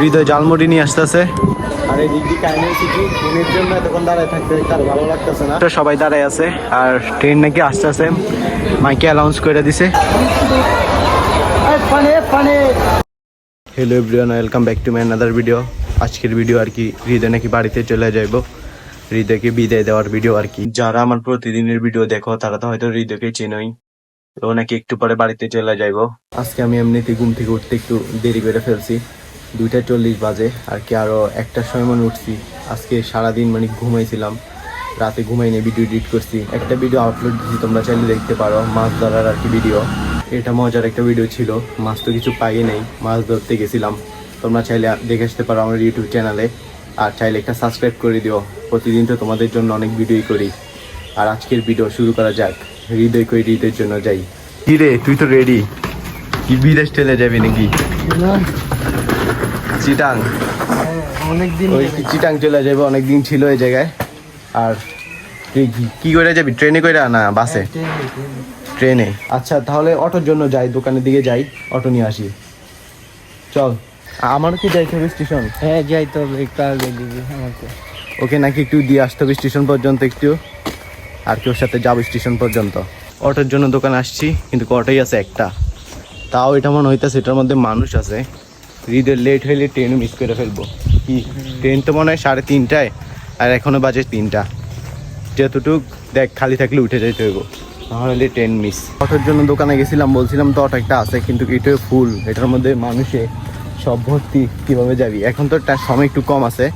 হৃদয় জালমুড়ি নিয়ে আসতেছে। আর এই দিক কাহিনী শিখি ট্রেনের জন্য এতক্ষণ দাঁড়ায় থাকতে তার ভালো লাগতেছে না। সবাই দাঁড়ায় আছে আর ট্রেন নাকি আসতেছে মাইকে অ্যানাউন্স করে দিছে। Hello everyone welcome back to my another video আজকের ভিডিও আর কি হৃদয় নাকি বাড়িতে চলে যাইব। হৃদয়কে বিদায় দেওয়ার ভিডিও আর কি। যারা আমার প্রতিদিনের ভিডিও দেখো তারা তো হয়তো হৃদয়কে চেনই। তো নাকি একটু পরে বাড়িতে চলে যাইব। আজকে আমি এমনিতে ঘুম থেকে উঠতে একটু দেরি করে ফেলছি। দুইটা চল্লিশ বাজে আর কি আরও একটার সময় মনে উঠছি। আজকে সারাদিন মানে ঘুমাইছিলাম। রাতে ঘুমাইনি ভিডিও এডিট করছি। একটা ভিডিও আপলোড দিচ্ছি তোমরা চাইলে দেখতে পারো মাছ ধরার আর কি ভিডিও এটা মজার একটা ভিডিও ছিল মাছ তো কিছু পাই নাই মাছ ধরতে গেছিলাম। তোমরা চাইলে দেখে আসতে পারো আমার ইউটিউব চ্যানেলে আর চাইলে একটা সাবস্ক্রাইব করে দিও প্রতিদিন তো তোমাদের জন্য অনেক ভিডিওই করি। আর আজকের ভিডিও শুরু করা যাক হৃদয় কই হৃদয়ের জন্য যাই। কি রে তুই তো রেডি কি বিদেশ চলে যাবি নাকি? চিটাং। অনেকদিন ওই চিটাং চলে যাবে অনেকদিন ছিল এই জায়গায়। আর তুই কি- করে যাবি? ট্রেনে করে না বাসে? ট্রেনে আচ্ছা তাহলে অটোর জন্য যাই দোকানের দিকে যাই অটো নিয়ে আসি। চল। আমারও কি যাইতে হবে স্টেশন? হ্যাঁ যাই তো একটু আগে দিবি আমাকে। ওকে নাকি একটু দিয়ে আসতে হবে স্টেশন পর্যন্ত একটু? আর কেউ সাথে যাব স্টেশন পর্যন্ত। অটোর জন্য দোকান আসছি কিন্তু অটোই আছে একটা। তাও এটা মনে হইতেছে এটার মধ্যে মানুষ আছে। হৃদয় লেট হইলে ট্রেনও মিস করে ফেলব। কি? ট্রেন তো মনে হয় সাড়ে তিনটায়, আর এখনও বাজে তিনটা। যেতটুক দেখ, খালি থাকলে উঠে যাইতে হইব। নাহলে ট্রেন মিস অটোর জন্য দোকানে গেছিলাম, বলছিলাম তো অটো একটা আছে, কিন্তু এটাও ফুল এটার মধ্যে মানুষে সব ভর্তি, কীভাবে যাবি? এখন তো সময় একটু কম আছে।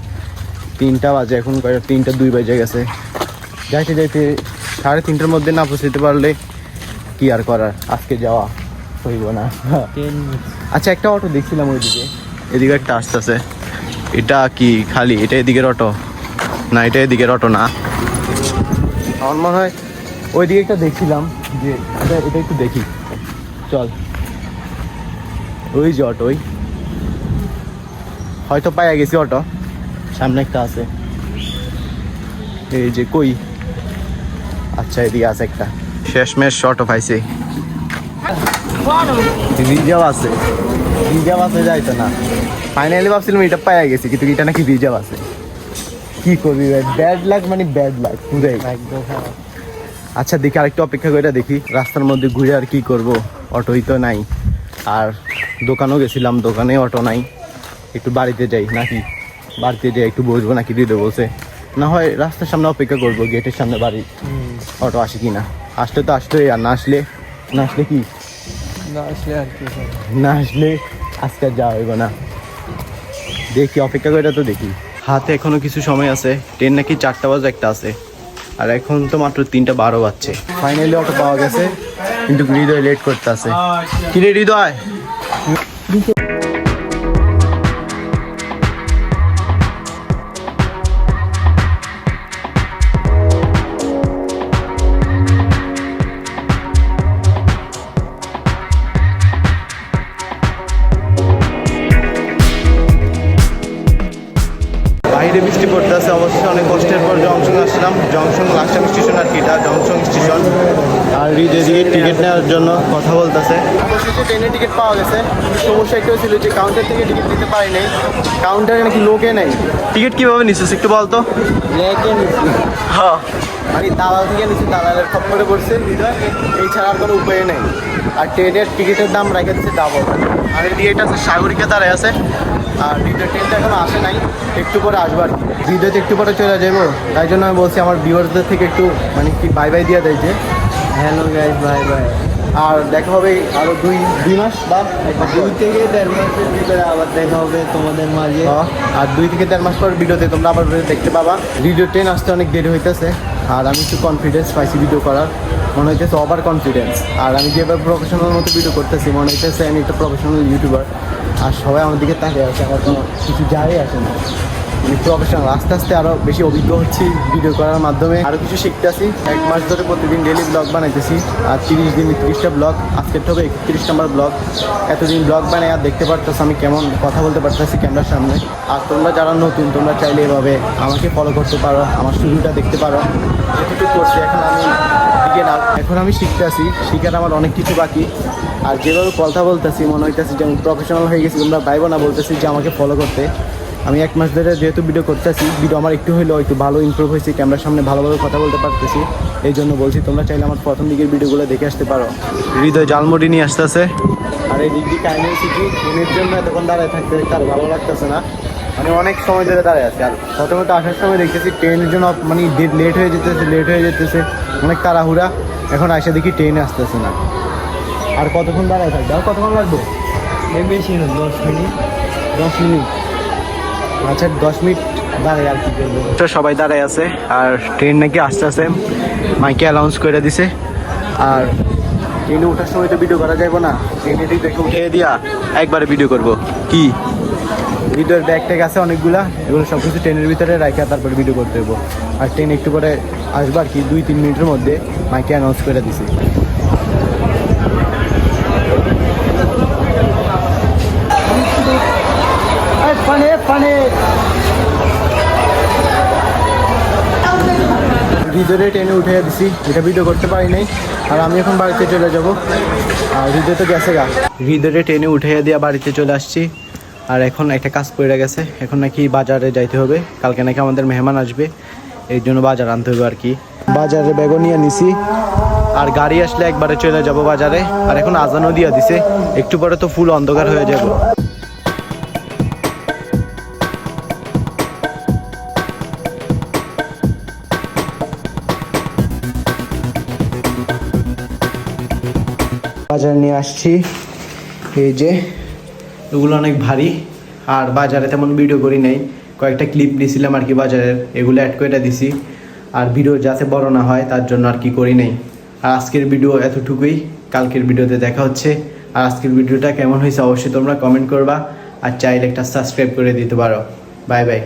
তিনটা বাজে, এখন তিনটা দুই বাজে গেছে। যাইতে যাইতে সাড়ে তিনটার মধ্যে না পৌঁছতে পারলে কি আর করার? আজকে যাওয়া। হইব না। আচ্ছা একটা অটো দেখছিলাম ওইদিকে। এদিকে একটা আসতেছে। এটা কি খালি? এটা এদিকের অটো না এটা এদিকের অটো না। আমার মনে হয় ওইদিকে একটা দেখছিলাম যে এটা এটা একটু দেখি। চল। ওই যে অটো ওই। হয়তো পাইয়া গেছি অটো সামনে একটা আছে। এই যে কই? আচ্ছা এদিকে আছে একটা। শেষমেশ অটো পাইছি। রিজার্ভ আছে। রিজার্ভ আছে যাইতো না। ফাইনালি ভাবছিলাম এটা পাইয়া গেছি কিন্তু এটা নাকি রিজার্ভ আছে। কি করবি ভাই? ব্যাড লাক মানে ব্যাড লাক পুরাই। আচ্ছা দেখি আরেকটু অপেক্ষা করে দেখি রাস্তার মধ্যে ঘুরে আর কি করব? অটোই তো নাই। আর দোকানেও গেছিলাম দোকানে অটো নাই। একটু বাড়িতে যাই নাকি? বাড়িতে যাই একটু বসবো নাকি? দিতে বলছে না হয় রাস্তার সামনে অপেক্ষা করব গেটের সামনে বাড়ি অটো আসে কি না আসলে তো আসলে আর না আসলে না আসলে কি? না আসলে আর আজকে যাওয়া হইব না। দেখি, অপেক্ষা করে তো দেখি। হাতে এখনও কিছু সময় আছে, ট্রেন নাকি চারটা বাজে একটা আছে। আর এখন তো মাত্র তিনটা বারো বাজছে। ফাইনালি অটো পাওয়া গেছে, কিন্তু হৃদয় লেট করতে আছে কি রে হৃদয়? বাইরে বৃষ্টি পড়তেছে অবশ্যই অনেক কষ্টের পর জংশন আসলাম। জংশন লাকসাম স্টেশন আর কি এটা জংশন স্টেশন। আর হৃদয় দিকে টিকিট নেওয়ার জন্য কথা বলতেছে। অবশেষে ট্রেনের টিকিট পাওয়া গেছে। সমস্যা একটাও ছিল যে কাউন্টার থেকে টিকিট নিতে পারি নাই। কাউন্টারে নাকি লোকে নেই। টিকিট কীভাবে নিছিস একটু বলতো? লেকে নিছি। হ্যাঁ। মানে দালাল থেকে নিচে দালালের খপ্পরে পড়ছে। হৃদয় এই ছাড়া আর কোনো উপায় নেই। আর ট্রেনের টিকিটের দাম রেখে দিচ্ছে ডাবল আর এদিকে এটা আছে সাগরিকা দাঁড়ায় আছে। আর হৃদয় ট্রেনটা এখনও আসে নাই একটু পরে আসব আর কি। একটু পরে চলে যাব তাই জন্য আমি বলছি আমার ভিউয়ার্সদের থেকে একটু মানে কি বাই বাই দিয়ে দেয় যে। হ্যালো গাইস বাই বাই আর দেখা হবে আরও দুই দুই মাস বা দুই থেকে দেড় মাসের ভিতরে আবার দেখা হবে তোমাদের মাঝে। আর দুই থেকে দেড় মাস পর ভিডিওতে তোমরা আবার দেখতে পাবা। ভিডিও ট্রেন আসতে অনেক দেরি হইতেছে। আর আমি একটু কনফিডেন্স পাইছি ভিডিও করার। মনে হইতেছে ওভার কনফিডেন্স আর আমি যেভাবে প্রফেশনাল মতো ভিডিও করতেছি, মনে হইতেছে আমি একটা প্রফেশনাল ইউটিউবার আর সবাই আমার দিকে তাকিয়ে আছে, আমার কোনো কিছু যায় আসে না। মানে প্রফেশনাল আস্তে আস্তে আরও বেশি অভিজ্ঞ হচ্ছি ভিডিও করার মাধ্যমে। আরও কিছু শিখতেছি এক মাস ধরে প্রতিদিন ডেলি ব্লগ বানাইতেছি। আর তিরিশ দিন তিরিশটা ব্লগ আজকের হবে একত্রিশ নম্বর ব্লগ এতদিন ব্লগ বানাই আর দেখতে পারতেছি আমি কেমন কথা বলতে পারতেছি ক্যামেরার সামনে। আর তোমরা যারা নতুন, তোমরা চাইলে এভাবে আমাকে ফলো করতে পারো, আমার শুরুটা দেখতে পারো। যেটুকু করছি, এখন আমি এখন আমি শিখতে আছি শিখার আমার অনেক কিছু বাকি। আর যেভাবে কথা বলতেছি, মনে হইতেছি যে প্রফেশনাল হয়ে গেছি, তোমরা পাইবো না বলতেছি যে আমাকে ফলো করতে। আমি এক মাস ধরে যেহেতু ভিডিও করতেছি ভিডিও আমার একটু হলেও একটু ভালো ইমপ্রুভ হয়েছে ক্যামেরার সামনে ভালোভাবে কথা বলতে পারতেছি। এই জন্য বলছি তোমরা চাইলে আমার প্রথম দিকের ভিডিওগুলো দেখে আসতে পারো। হৃদয় জালমুড়ি নিয়ে আসতেছে। আর এই দিক দিয়ে কাহিনী হয়েছে কি ট্রেনের জন্য এতক্ষণ দাঁড়ায় থাকতে তার ভালো লাগতেছে না। মানে অনেক সময় ধরে দাঁড়ায় আছে। আর প্রথমত আসার সময় দেখতেছি ট্রেনের জন্য মানে লেট হয়ে যেতেছে লেট হয়ে যেতেছে। অনেক তাড়াহুড়া। এখন আসে দেখি ট্রেন আসতেছে না। আর কতক্ষণ দাঁড়ায় থাকবে? আর কতক্ষণ লাগবে? বেশি না দশ মিনিট দশ মিনিট। আচ্ছা দশ মিনিট দাঁড়ায় আর কি করব। তো সবাই দাঁড়ায় আছে আর ট্রেন নাকি আসতে আসে মাইকে অ্যানাউন্স করে দিছে। আর ট্রেনে ওঠার সময় তো ভিডিও করা যাবে না ট্রেনে ঠিক দেখে উঠে উঠে দিয়া একবারে ভিডিও করব। কি? ভিডিওর ব্যাগ ট্যাগ আছে অনেকগুলা এগুলো সব কিছু ট্রেনের ভিতরে রাখা তারপরে ভিডিও করতে হব আর ট্রেন একটু পরে আসবে আর কি দুই তিন মিনিটের মধ্যে মাইকে অ্যানাউন্স করে দিছি। পানে ভিতরে ট্রেনে উঠে দিছি। এটা ভিডিও করতে পারি নাই আর আমি এখন বাড়িতে চলে যাব। আর ভিডিও তো গেছে গা। হৃদয়ে ট্রেনে উঠে দিয়ে বাড়িতে চলে আসছি। আর এখন একটা কাজ করে গেছে। এখন নাকি বাজারে যাইতে হবে। কালকে নাকি আমাদের মেহমান আসবে। এই জন্য বাজার আনতে হবে আর কি। বাজারে ব্যাগও নিয়ে নিছি। আর গাড়ি আসলে একবারে চলে যাব বাজারে। আর এখন আজানও দিয়া দিছে। একটু পরে তো ফুল অন্ধকার হয়ে যাব। বাজার নিয়ে আসছি। এই যে, এগুলো অনেক ভারী। আর বাজারে তেমন ভিডিও করি নাই। কয়েকটা ক্লিপ নিয়েছিলাম আর কি বাজারের এগুলো অ্যাড করে দিছি। আর ভিডিও যাতে বড় না হয়, তার জন্য আর কি করি নাই। আর আজকের ভিডিও এতটুকুই। কালকের ভিডিওতে দেখা হচ্ছে। আর আজকের ভিডিওটা কেমন হয়েছে অবশ্যই তোমরা কমেন্ট করবা। আর চাইলে একটা সাবস্ক্রাইব করে দিতে পারো। Bye bye